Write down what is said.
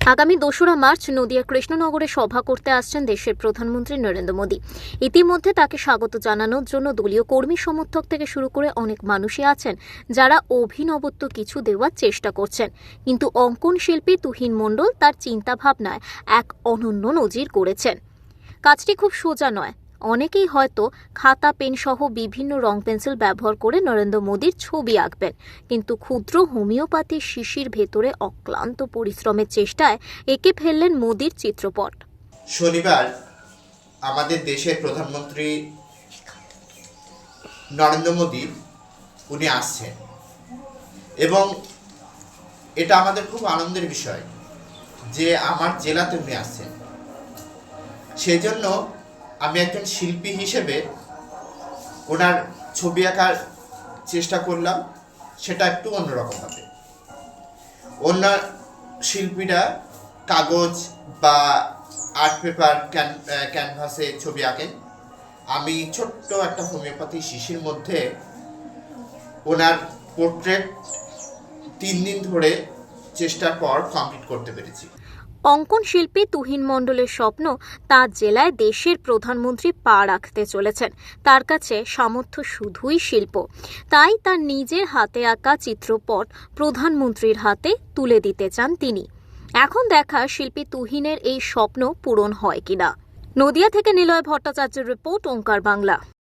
আগামী দোসরা মার্চ নদিয়া কৃষ্ণনগরে সভা করতে আসছেন দেশের প্রধানমন্ত্রী নরেন্দ্র মোদী। ইতিমধ্যে তাকে স্বাগত জানানোর জন্য দলীয় কর্মী সমর্থক থেকে শুরু করে অনেক মানুষই আছেন, যারা অভিনবত্ব কিছু দেওয়ার চেষ্টা করছেন। কিন্তু অঙ্কন শিল্পী তুহিন মণ্ডল তার চিন্তাভাবনায় এক অনন্য নজির করেছেন। কাজটি খুব সোজা নয় অনেকেই হয়তো খাতা পেন সহ বিভিন্ন রং পেন্সিল ব্যবহার করে নরেন্দ্র মোদীর ছবি আঁকবেন। কিন্তু ক্ষুদ্র হোমিওপ্যাথি শিশির ভেতরে অক্লান্ত পরিশ্রমের চেষ্টায় এঁকে ফেললেন মোদীর চিত্রপট। শনিবার আমাদের দেশের প্রধানমন্ত্রী নরেন্দ্র মোদী, উনি আসছেন। এবং এটা আমাদের খুব আনন্দের বিষয় যে আমার জেলাতে উনি আসছেন। সেই জন্য আমি একজন শিল্পী হিসেবে ওনার ছবি আঁকার চেষ্টা করলাম, সেটা একটু অন্যরকম হবে। অন্য শিল্পীরা কাগজ বা আর্ট পেপার, ক্যান ক্যানভাসে ছবি আঁকেন। আমি ছোট্ট একটা হোমিওপ্যাথি শিশির মধ্যে ওনার পোর্ট্রেট তিন দিন ধরে চেষ্টার পর কমপ্লিট করতে পেরেছি। অঙ্কন শিল্পী তুহিন মণ্ডলের স্বপ্ন তার জেলায় দেশের প্রধানমন্ত্রী পা রাখতে চলেছেন। তার কাছে সামর্থ্য শুধুই শিল্প। তাই তার নিজের হাতে আঁকা চিত্রপট প্রধানমন্ত্রীর হাতে তুলে দিতে চান তিনি। এখন দেখা শিল্পী তুহিনের এই স্বপ্ন পূরণ হয় কিনা। নদিয়া থেকে নিলয় ভট্টাচার্যের রিপোর্ট, ওঙ্কার বাংলা।